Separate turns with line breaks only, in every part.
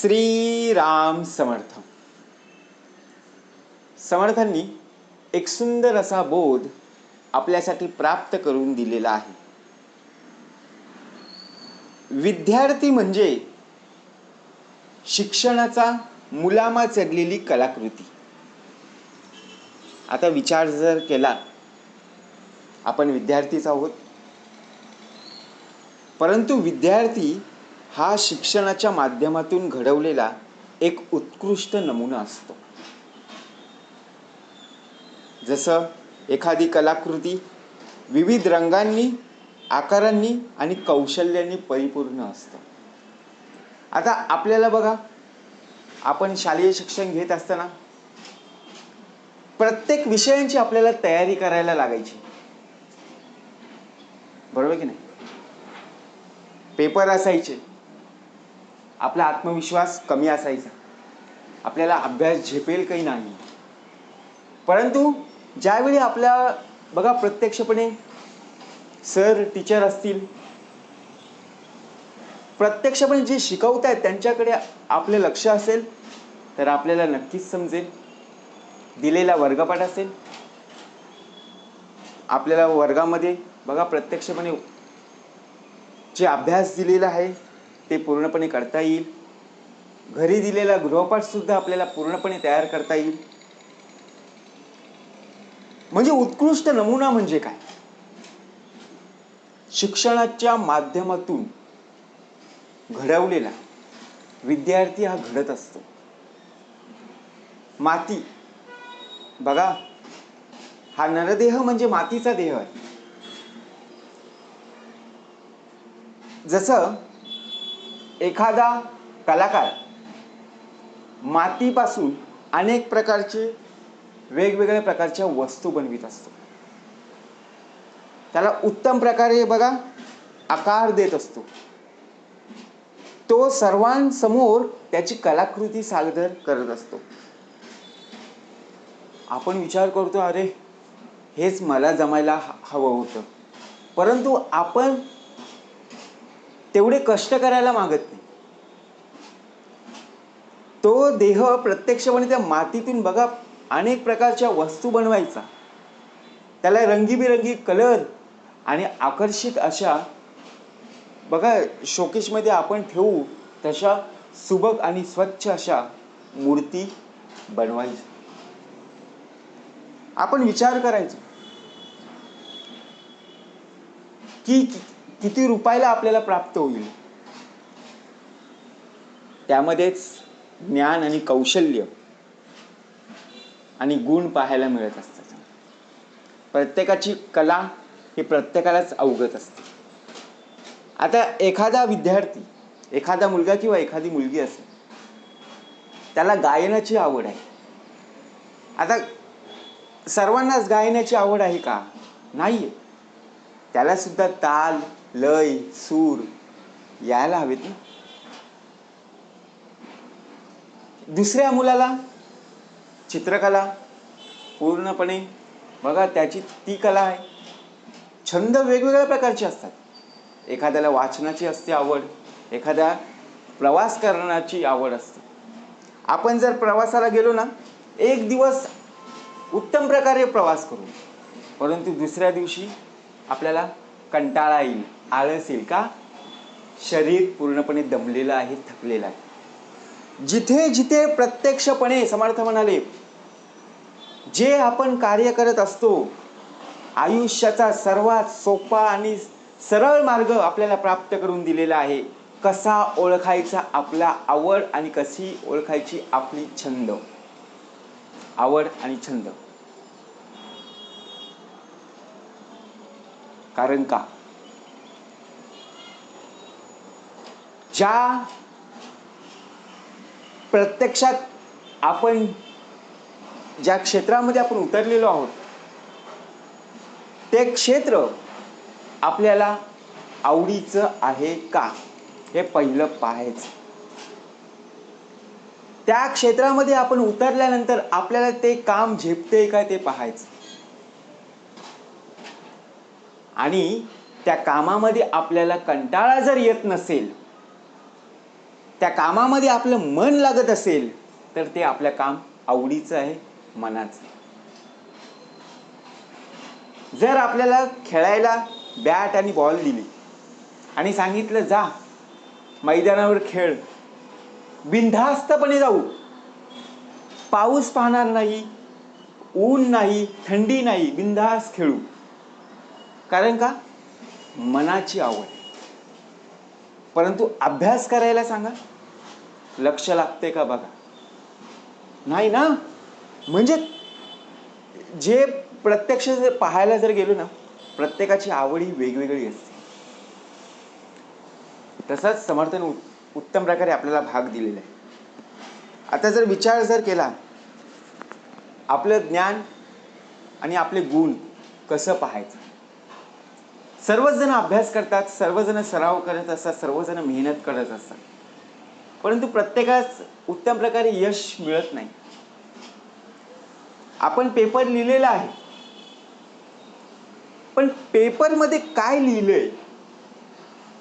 श्रीराम समर्थ समर्थांनी एक सुंदर असा बोध आपल्यासाठी प्राप्त करून दिलेला आहे. विद्यार्थी म्हणजे शिक्षणाचा मुलामा चढलेली कलाकृती. आता विचार जर केला आपण विद्यार्थीच आहोत. परंतु विद्यार्थी हा शिक्षणाच्या माध्यमातून घडवलेला एक उत्कृष्ट नमुना असतो. जसं एखादी कलाकृती विविध रंगांनी आकारांनी आणि कौशल्यांनी परिपूर्ण असतं. आता आपल्याला बघा आपण शालेय शिक्षण घेत असताना प्रत्येक विषयांची आपल्याला तयारी करायला लागायची. बरोबर की नाही? पेपर असायचे. आपला आत्मविश्वास कमी असायचा. आपल्याला अभ्यास झेपेल काही नाही. परंतु ज्यावेळी आपल्या बघा प्रत्यक्षपणे सर टीचर असतील प्रत्यक्षपणे जे शिकवत आहेत त्यांच्याकडे आपले लक्ष असेल तर आपल्याला नक्कीच समजेल. दिलेला वर्गपाठ असेल. आपल्याला वर्गामध्ये बघा प्रत्यक्षपणे जे अभ्यास दिलेला आहे ते पूर्णपणे करता येईल. घरी दिलेला गृहपाठ सुद्धा आपल्याला पूर्णपणे तयार करता येईल. म्हणजे उत्कृष्ट नमुना म्हणजे काय? शिक्षणाच्या माध्यमातून घडवलेला विद्यार्थी हा घडत असतो. माती. बघा हा नरदेह म्हणजे मातीचा देह आहे. जसं एखादा कलाकार मातीपासून अनेक प्रकारचे वेगवेगळ्या प्रकारच्या वस्तू बनवित असतो. त्याला उत्तम प्रकारे बघा आकार देत असतो. तो सर्वांसमोर त्याची कलाकृती सादर करत असतो. आपण विचार करतो अरे हेच मला जमायला ह- हवं होतं. परंतु आपण तेवढे कष्ट करायला मागत नाही. तो देह प्रत्यक्षपणे त्या मातीतून बघा अनेक प्रकारच्या वस्तू बनवायचा. त्याला रंगीबिरंगी कलर आणि आकर्षित अशा बघा शोकेशमध्ये आपण ठेवू तशा सुबक आणि स्वच्छ अशा मूर्ती बनवायच्या आपण विचार करायचो की किती रुपयाला आपल्याला प्राप्त होईल? त्यामध्येच ज्ञान आणि कौशल्य आणि गुण पाहायला मिळत असतात. प्रत्येकाची कला ही प्रत्येकालाच अवगत असते. आता एखादा विद्यार्थी एखादा मुलगा किंवा एखादी मुलगी असेल त्याला गायनाची आवड आहे. आता सर्वांनाच गायनाची आवड आहे का? नाही त्याला सुद्धा ताल लय सूर यायला हवेत ना दुसऱ्या मुलाला चित्रकला पूर्णपणे. बघा त्याची ती कला आहे. छंद वेगवेगळ्या प्रकारचे असतात. एखाद्याला वाचनाची असते आवड एखाद्या प्रवास करण्याची आवड असते. आपण जर प्रवासाला गेलो ना एक दिवस उत्तम प्रकारे प्रवास करू. परंतु दुसऱ्या दिवशी आपल्याला कंटाळा येईल. आळस येईल का शरीर पूर्णपणे दमलेलं आहे थकलेलं आहे. जिथे जिथे प्रत्यक्षपणे समर्थ म्हणाले जे आपण कार्य करत असतो आयुष्याचा सर्वात सोपा आणि सरळ मार्ग आपल्याला प्राप्त करून दिलेला आहे. कसा ओळखायचा आपला आवड आणि कशी ओळखायची आपली छंद? आवड आणि छंद. कारण का? ज्या प्रत्यक्षात आपण ज्या क्षेत्रामध्ये आपण उतरलेलो आहोत ते क्षेत्र आपल्याला आवडीचं आहे का? हे पहिलं पाहायचं. त्या क्षेत्रामध्ये आपण उतरल्यानंतर आपल्याला ते काम झेपते का ते पाहायचं. आणि त्या कामामध्ये आपल्याला कंटाळा जर येत नसेल त्या कामामध्ये आपलं मन लागत असेल तर ते आपलं काम आवडीचं आहे मनाचं आहे. जर आपल्याला खेळायला बॅट आणि बॉल दिली आणि सांगितलं जा मैदानावर खेळ बिनधास्तपणे जाऊ. पाऊस पाहणार नाही ऊन नाही थंडी नाही बिनधास्त खेळू. कारण का? मनाची आवड. परंतु अभ्यास करायला सांगा. लक्ष लागते का बघा? नाही ना? म्हणजे जे प्रत्यक्ष जर पाहायला जर गेलो ना प्रत्येकाची आवड ही वेगवेगळी असते. तसंच समर्थन उत- उत्तम प्रकारे आपल्याला भाग दिलेला आहे. आता जर विचार जर केला आपलं ज्ञान आणि आपले गुण कसं पाहायचं? सर्वच जण अभ्यास करतात सर्वजण सराव करत असतात सर्वजण मेहनत करत असतात. परंतु प्रत्येकाच उत्तम प्रकारे यश मिळत नाही. आपण पेपर लिहिलेला आहे. पण पेपरमध्ये काय लिहिलंय?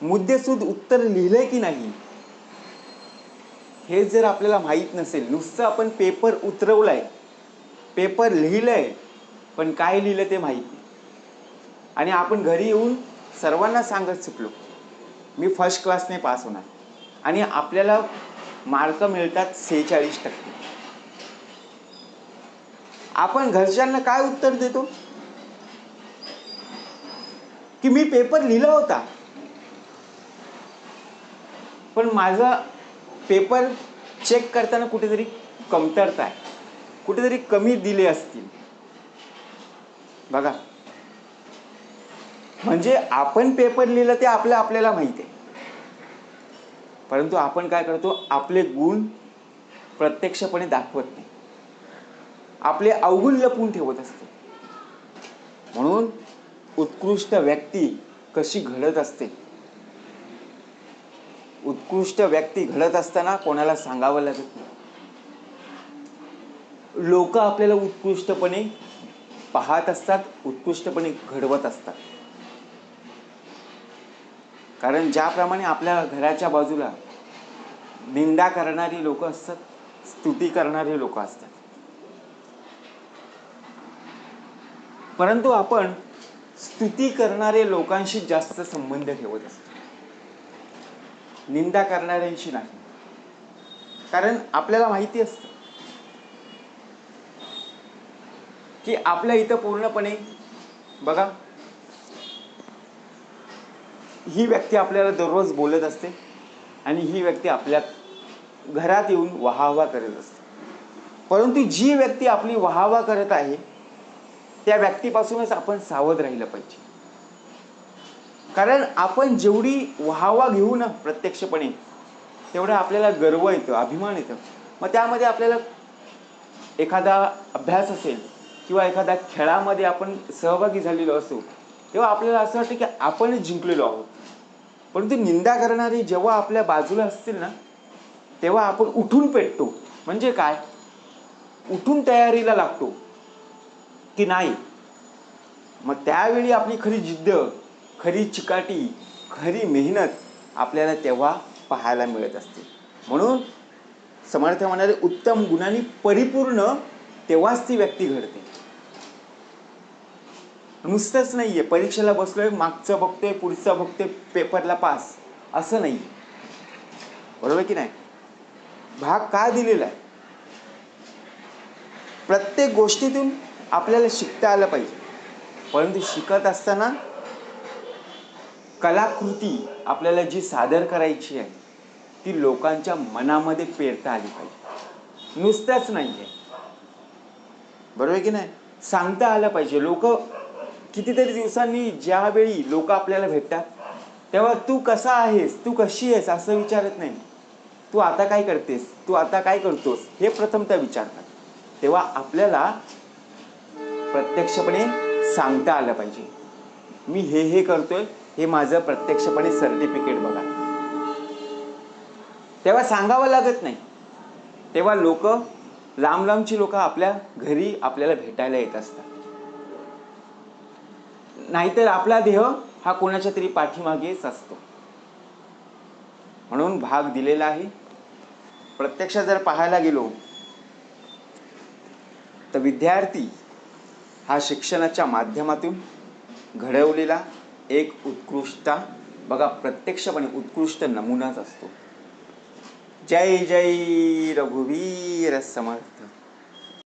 मुद्देसूद उत्तर लिहिलंय की नाही? हे जर आपल्याला माहीत नसेल नुसतं आपण पेपर उतरवलाय पेपर लिहिलंय पण काय लिहिलं ते माहीत नाही. आणि आपण घरी येऊन सर्वांना सांगत सुटलो मी फर्स्ट क्लासने पास होणार. आणि आपल्याला मार्क मिळतात सेहेचाळीस टक्के. आपण घरच्यांना काय उत्तर देतो? की मी पेपर लिहिला होता. पण माझा पेपर चेक करताना कुठेतरी कमतरता आहे. कुठेतरी कमी दिले असतील. बघा म्हणजे आपण पेपर लिहिलं ते आपलं आपल्याला माहिती आहे. परंतु आपण काय करतो आपले गुण प्रत्यक्षपणे दाखवत नाही. आपले अवगुण लपवून ठेवत असतो. म्हणून उत्कृष्ट व्यक्ती कशी घडत असते? उत्कृष्ट व्यक्ती घडत असताना कोणाला सांगावं लागत नाही. लोक आपल्याला उत्कृष्टपणे पाहत असतात उत्कृष्टपणे घडवत असतात. कारण ज्याप्रमाणे आपल्या घराच्या बाजूला निंदा करणारी लोक असतात स्तुती करणारी लोक असतात. परंतु आपण स्तुती करणारे लोकांशी जास्त संबंध ठेवत असतो. निंदा करणाऱ्यांशी नाही. कारण आपल्याला माहिती असतं. की आपल्या इथं पूर्णपणे बघा ही व्यक्ती आपल्याला दररोज बोलत असते आणि ही व्यक्ती आपल्या घरात येऊन वाहावा करत असते. परंतु जी व्यक्ती आपली वाहावा करत आहे त्या व्यक्तीपासूनच आपण सावध राहिलं पाहिजे. कारण आपण जेवढी वाहावा घेऊ ना प्रत्यक्षपणे तेवढं आपल्याला गर्व येतं अभिमान येतं. मग त्यामध्ये आपल्याला एखादा अभ्यास असेल किंवा एखाद्या खेळामध्ये आपण सहभागी झालेलो असो तेव्हा आपल्याला असं वाटतं की आपणच जिंकलेलो आहोत. परंतु निंदा करणारे जेव्हा आपल्या बाजूला असतील ना तेव्हा आपण उठून पेटतो. म्हणजे काय? उठून तयारीला लागतो. की नाही? मग त्यावेळी आपली खरी जिद्द खरी चिकाटी खरी मेहनत आपल्याला तेव्हा पाहायला मिळत असते. म्हणून समर्थ म्हणाले उत्तम गुणांनी परिपूर्ण तेव्हाच ती व्यक्ती घडते. नुसतंच नाहीये. परीक्षेला बसलोय मागचं बघतोय पुढचं बघतोय पेपरला पास. असं नाही बरोबर की नाही? भाग का दिलेला आहे? प्रत्येक गोष्टीतून आपल्याला शिकता आलं पाहिजे. परंतु शिकत असताना कलाकृती आपल्याला जी सादर करायची आहे ती लोकांच्या मनामध्ये पेरता आली पाहिजे. नुसत्याच नाही आहे बरोबर की नाही? सांगता आलं पाहिजे. लोक कितीतरी दिवसांनी ज्यावेळी लोक आपल्याला भेटतात तेव्हा तू कसा आहेस तू कशी आहेस असं विचारत नाही. तू आता काय करतेस तू आता काय करतोस हे प्रथमतः विचारतात. तेव्हा आपल्याला प्रत्यक्षपणे सांगता आलं पाहिजे. मी हे हे करतोय हे माझं प्रत्यक्षपणे सर्टिफिकेट बघा. तेव्हा सांगावं लागत नाही. तेव्हा लोक लांब लांबची लोक आपल्या घरी आपल्याला भेटायला येत असतात. नाहीतर आपला देह हा कोणाच्या तरी पाठीमागेच असतो. म्हणून भाग दिलेला आहे. प्रत्यक्षात जर पाहायला गेलो तर विद्यार्थी हा शिक्षणाच्या माध्यमातून घडवलेला एक उत्कृष्ट बघा प्रत्यक्षपणे उत्कृष्ट नमुनाच असतो. जय जय रघुवीर समर्थ.